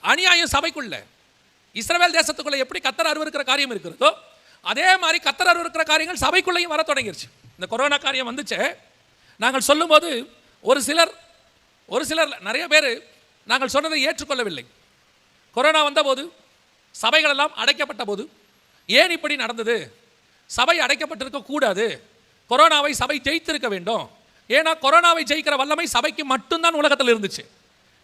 அநியாயம் சபைக்குள்ள. இஸ்ரவேல் தேசத்துக்குள்ள எப்படி கத்தர் அருவருக்கிற காரியம் இருக்கிறதோ அதே மாதிரி கத்தர் அருவருக்கிற காரியங்கள் சபைக்குள்ளேயும் வர தொடங்கிருச்சு. இந்த கொரோனா காரியம் வந்துச்சு. நாங்கள் சொல்லும்போது ஒரு சிலர் ஒரு சிலர் நிறைய பேர் நாங்கள் சொன்னதை ஏற்றுக்கொள்ளவில்லை. கொரோனா வந்தபோது சபைகள் எல்லாம் அடைக்கப்பட்ட போது ஏன் இப்படி நடந்தது? சபை அடைக்கப்பட்டிருக்க கூடாது. கொரோனாவை சபை ஜெயித்திருக்க வேண்டும். ஏன்னா கொரோனாவை ஜெயிக்கிற வல்லமை சபைக்கு மட்டும்தான் உலகத்தில் இருந்துச்சு.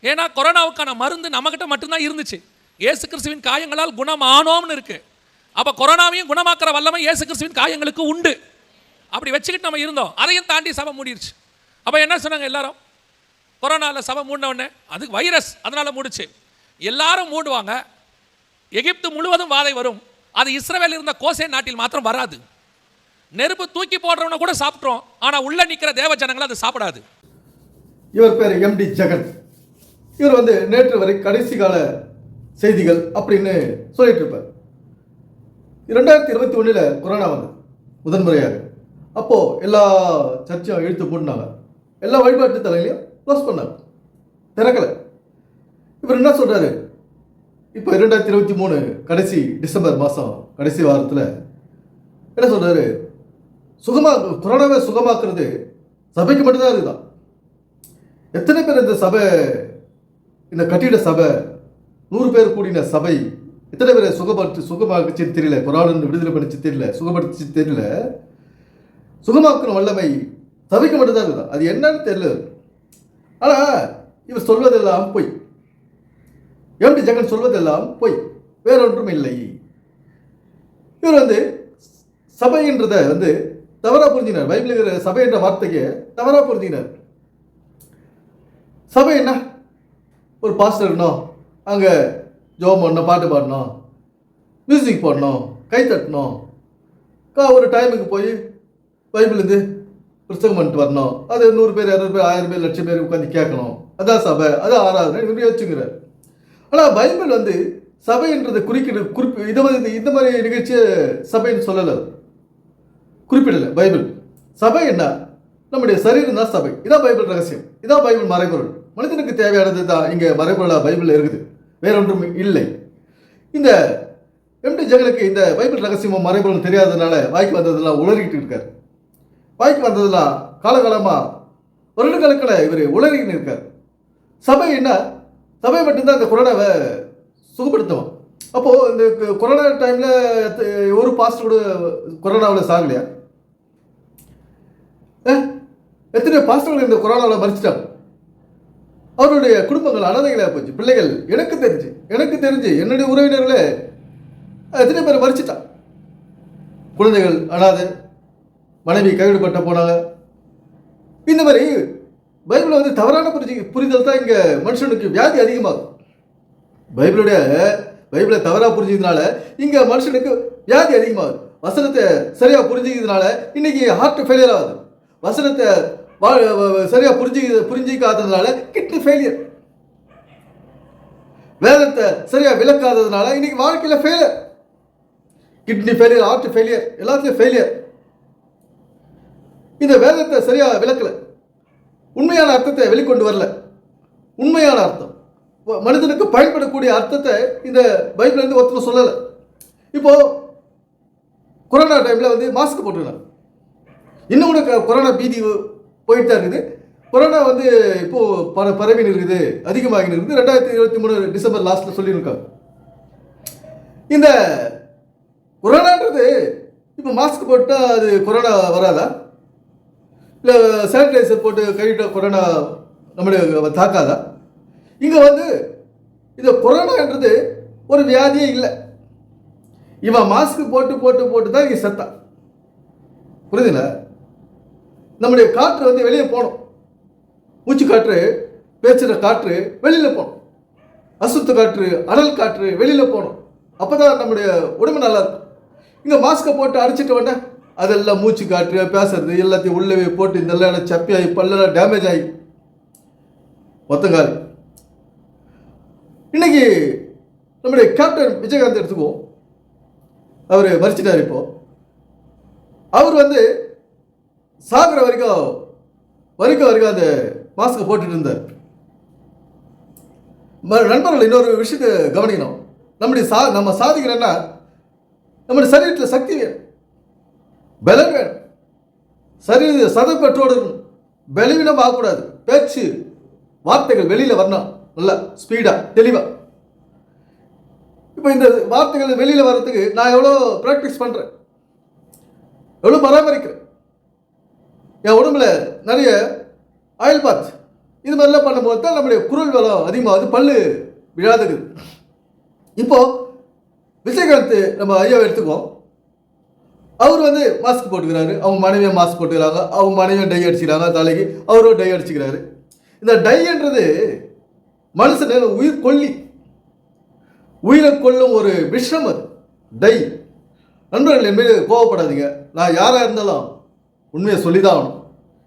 ஏன்னா கொரோனாவுக்கான மருந்து நம்மகிட்ட மட்டும்தான் இருந்துச்சு. ஏசு கிறிஸ்துவின் காயங்களால் குணமானோம்னு இருக்கு. அப்போ கொரோனாவையும் குணமாக்குற வல்லமை ஏசு கிறிஸ்துவின் காயங்களுக்கு உண்டு. அப்படி வச்சுக்கிட்டு நம்ம இருந்தோம். அதையும் தாண்டி சபை மூடிடுச்சு அப்போ என்ன சொன்னாங்க எல்லாரும்? கொரோனாவில் சபை மூடினவுடனே அதுக்கு வைரஸ் அதனால மூடுச்சு. எல்லாரும் மூடுவாங்க. எகிப்து முழுவதும் வாதை வரும். அது இஸ்ரவேல் இருந்த கோசே நாட்டில் மாத்திரம் வராது. நெருப்பு தூக்கி போடுறவன கூட சாப்பிட்றோம் ஆனால் உள்ளே நிற்கிற தேவ ஜனங்களை அது சாப்பிடாது. இவர் பேர் எம்டி ஜெகத் இவர் வந்து நேற்று வரை கடைசி கால செய்திகள் அப்படின்னு சொல்லிட்டு இருப்பார் இரண்டாயிரத்தி இருபத்தி ஒன்றில் கொரோனா வந்தது முதன்முறையாக. அப்போது எல்லா சர்ச்சையும் இழுத்து போட்டுனாங்க எல்லா வழிபாட்டு தலைகளையும் க்ளோஸ் பண்ணாங்க. திறக்கலை. இவர் என்ன சொல்கிறாரு இப்போ இரண்டாயிரத்தி இருபத்தி மூணு கடைசி டிசம்பர் மாதம் கடைசி வாரத்தில் என்ன சொல்கிறாரு சுகமா கொரோனாவை சுகமாக்குறது சபைக்கு மட்டும்தான் இருக்குதான் எத்தனை பேர் இந்த சபை இந்த கட்டிட சபை நூறு பேர் கூடின சபை எத்தனை பேரை சுகப்படுத்தி சுகமாக்குச்சுன்னு தெரியல கொரோனா விடுதலை பண்ணிச்சு தெரியல சுகப்படுத்திச்சு தெரியல. சுகமாக்கணும் வல்லமை சபைக்கு மட்டும்தான் இருக்குதா. அது என்னன்னு தெரியல. ஆனால் இவர் சொல்வதெல்லாம் பொய். எம்டி ஜெகன் சொல்வதெல்லாம் பொய். வேறொன்றும் இல்லை. இவர் வந்து சபைன்றத வந்து தவறாக புரிஞ்சினார் பைபிள் சபை என்ற வார்த்தைக்கு தவறாக புரிஞ்சினார் சபை என்ன? ஒரு பாஸ்டர் இருக்கணும். அங்கே ஜோம் பண்ணணும் பாட்டு பாடணும். மியூசிக் போடணும் கை தட்டணும். கா ஒரு டைமுக்கு போய் பைபிளுக்கு புஸ்தகம் பண்ணிட்டு வரணும். அது நூறு பேர் இரநூறு பேர் ஆயிரம் பேர் லட்சம் பேர் உட்காந்து கேட்கணும். அதான் சபை அதான் ஆராதனை இப்படி வச்சுங்கிறார் ஆனால் பைபிள் வந்து சபைன்றதை குறிக்கிடு குறிப்பு இது வந்து இந்த மாதிரி நிகழ்ச்சியை சபைன்னு சொல்லலை. குறிப்பிடலை பைபிள். சபை என்ன? நம்முடைய சரீரம் தான் சபை. இதான் பைபிள் ரகசியம். இதான் பைபிள் மறைபொருள் மனிதனுக்கு தேவையானது தான் இங்கே மறைபொருளாக பைபிளில் இருக்குது. வேற ஒன்றும் இல்லை. இந்த எம்டி ஜெகனுக்கு இந்த பைபிள் ரகசியமும் மறைபொருளும் தெரியாததுனால வாய்க்கு வந்ததெல்லாம் உளறிக்கிட்டு இருக்கார். வாய்க்கு வந்ததெல்லாம் காலகாலமாக வருடக்கணக்கில் இவர் உளறிக்கிட்டு இருக்கார். சபை என்ன? சபை மட்டும்தான் இந்த கொரோனாவை சுகப்படுத்துவோம் அப்போது இந்த கொரோனா டைமில் ஒரு பாஸ்ட் கூட கொரோனாவில் சாகலையா? எத்தனையோ பாஸ்டர்கள் இந்த கொரோனாவில் மறிச்சிட்டாங்க. அவருடைய குடும்பங்கள் அனாதைகளாக போச்சு. பிள்ளைகள் எனக்கு தெரிஞ்சு எனக்கு தெரிஞ்சு என்னுடைய உறவினர்களே எத்தனை பேர் மறிச்சிட்டான் குழந்தைகள் அனாதை மனைவி கைவிடப்பட்ட போனாங்க. இந்த மாதிரி பைபிளை வந்து தவறான புரிஞ்சு புரிதல் தான் இங்கே மனுஷனுக்கு வியாதி அதிகமாகும். பைபிளுடைய பைபிளை தவறாக புரிஞ்சதுனால இங்கே மனுஷனுக்கு வியாதி அதிகமாகுது. வசனத்தை சரியாக புரிஞ்சுக்கிறதுனால இன்னைக்கு ஹார்ட் ஃபெயிலியர் ஆகுது. வசனத்தை வா- சரியா புரிஞ்சு புரிஞ்சிக்காததுனால கிட்னி ஃபெயிலியர் வேதத்தை சரியா விளக்காததுனால இன்னைக்கு வாழ்க்கையில failure kidney failure heart failure எல்லாத்துலயும் ஃபெயிலியர் இந்த வேதத்தை சரியா விளக்கல. உண்மையான அர்த்தத்தை வெளிக்கொண்டு வரல. உண்மையான அர்த்தம். மனிதனுக்கு பயன்படக்கூடிய அர்த்தத்தை இந்த பைபிள் இருந்து ஒருத்தர் சொல்லலை. இப்போ கொரோனா டைம்ல வந்து மாஸ்க் போட்டுக்கலாம் இன்னும் கூட க- கொரோனா பீதி போயிட்டு தான் இருக்குது. கொரோனா வந்து இப்போ பர பரவி இருக்குது அதிகமாகின்னு இருக்குது ரெண்டாயிரத்தி இருபத்தி மூணு டிசம்பர் லாஸ்ட்ல சொல்லியிருக்காங்க. இந்த கொரோனான்றது இப்போ மாஸ்க் போட்டால் அது கொரோனா வராதா? இல்லை சானிடைசர் போட்டு கழுவிட்ட கொரோனா நம்மளுடைய தாக்காதா? இங்கே வந்து இந்த கொரோனான்றது ஒரு வியாதியே இல்லை. இவன் மாஸ்க் போட்டு போட்டு போட்டு தான் இங்கே செத்தான். புரியுதுங்களா? நம்முடைய காற்று வந்து வெளியே போகணும். மூச்சு காற்று பேச்சுகிற காற்று வெளியில் போகணும். அசுத்த காற்று அனல் காற்று வெளியில் போகணும். அப்போ தான் நம்முடைய உடம்பு நல்லா இருக்கும். இங்கே மாஸ்க்கை போட்டு அடிச்சிட்டு வந்த அதெல்லாம் மூச்சு காற்று பேசுறது எல்லாத்தையும் உள்ளவே போட்டு இதெல்லாம் எல்லாம் சப்பி ஆகி பல்லெல்லாம் டேமேஜ் ஆகி. மொத்தங்கால் இன்னைக்கு நம்முடைய கேப்டன் விஜயகாந்த் எடுத்துக்குவோம். அவர் மறிச்சிட்டார் இப்போ. அவர் வந்து சாகுற வரைக்கும் வரைக்கும் வரைக்கும் அந்த மாஸ்க்கை போட்டுட்டு இருந்தார். நண்பர்கள் இன்னொரு விஷயத்தை கவனிக்கணும். நம்முடைய சா நம்ம சாதிக்கிறோன்னா நம்முடைய சரீரத்தில் சக்தி வேணும். பலம் வேணும். சரீர சதை பெற்றோடு இருக்கணும் பலவீனம் ஆகக்கூடாது. பேச்சு வார்த்தைகள் வெளியில் வரணும். நல்லா ஸ்பீடாக தெளிவாக இப்போ இந்த வார்த்தைகள் வெளியில் வர்றதுக்கு நான் எவ்வளோ ப்ராக்டிஸ் பண்ணுறேன் எவ்வளோ பராமரிக்கிறேன்? என் உடம்புல நிறைய ஆயில் பாத் இது மாதிரிலாம் பண்ணும்போது தான் நம்முடைய குரல் வளம் அதிகமாகுது பல்லு விழாதது. இப்போ விஜயகாந்த் நம்ம ஐயாவை எடுத்துக்குவோம். அவர் வந்து மாஸ்க் போட்டுக்கிறாரு. அவங்க மனைவியை மாஸ்க் போட்டுக்கிறாங்க. அவங்க மனைவியும் டை அடிச்சுக்கிறாங்க. தலைக்கு அவரும் டை அடிச்சுக்கிறாரு. இந்த டைன்றது மனுஷனை உயிர் கொல்லி. உயிரை கொல்லும் ஒரு விஷம் அது. டை நண்பர்கள் என் மீது கோவப்படாதீங்க. நான் யாராக இருந்தாலும் உண்மையை சொல்லி தான் ஆகணும்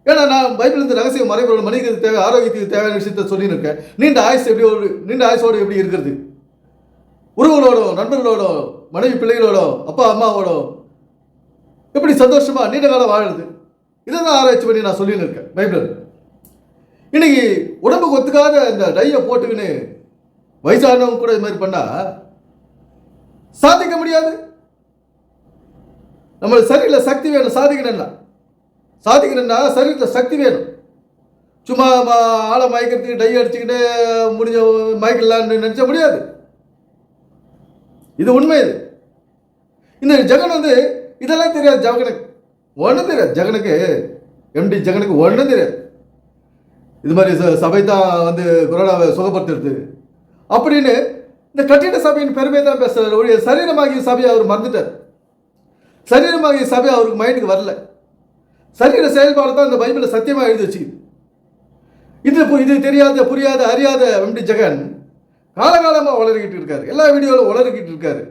ஏன்னா நான் பைபிள் ரகசிய மறைபொருள் மனிதனுக்கு தேவை ஆரோக்கியத்துக்கு தேவையான விஷயத்த சொல்லின்னு இருக்கேன் நீண்ட ஆயுசு எப்படி ஒரு நீண்ட ஆயுசோடு எப்படி இருக்கிறது? உறவுகளோட நண்பர்களோட மனைவி பிள்ளைகளோட அப்பா அம்மாவோட எப்படி சந்தோஷமாக நீண்ட காலம் வாழறது? இதை தான் ஆராய்ச்சி பண்ணி நான் சொல்லின்னு இருக்கேன் பைபிள். இன்னைக்கு உடம்புக்கு ஒத்துக்காத இந்த டையை போட்டுக்கின்னு வயசானவங்க கூட இது மாதிரி பண்ணால் சாதிக்க முடியாது. நம்மளுக்கு சரியில்லை சக்தி வேணும் சாதிக்கணும்னா சாதிக்கணும்னா சரீரத்தில் சக்தி வேணும். சும்மா ஆளை மயக்கிறதுக்கு டை அடிச்சுக்கிட்டு முடிஞ்ச மயக்கலான்னு நினச்ச முடியாது. இது உண்மை இது. இந்த ஜெகன் வந்து இதெல்லாம் தெரியாது ஜெகனுக்கு. ஒன்றும் தெரியாது ஜெகனுக்கு. எம்டி ஜெகனுக்கு ஒன்றும் தெரியாது. இது மாதிரி ச- சபை தான் வந்து கொரோனாவை சுகப்படுத்துறது அப்படின்னு இந்த கட்டிட சபையின் பெருமை தான் பேசுகிறார் ஒழிய சரீரமாகிய சபையை அவர் மறந்துட்டார். சரீரமாகிய சபை அவருக்கு மைண்டுக்கு வரல. சரீர செயல்பாடு தான் இந்த பைபிளை சத்தியமாக எழுதி வச்சுக்குது. இது பு- இது தெரியாத புரியாத அறியாத எம்டி ஜெகன் காலகாலமாக வளர்கிட்டு இருக்காரு. எல்லா வீடியோவிலும் வளர்கிட்டு இருக்காரு.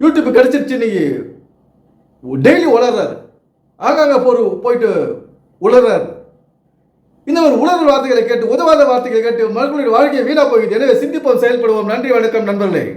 யூடியூப் கிடச்சிருச்சு இன்னைக்கு. டெய்லி உளர்றாரு ஆகாங்க போர் போயிட்டு உளர்றாரு. இந்த ஒரு உலர் வார்த்தைகளை கேட்டு உதவாத வார்த்தைகளை கேட்டு மறுபடியும் வாழ்க்கையை வீணாக போகுது எனவே சிந்திப்போம் செயல்படுவோம். நன்றி வணக்கம் நண்பர்களே.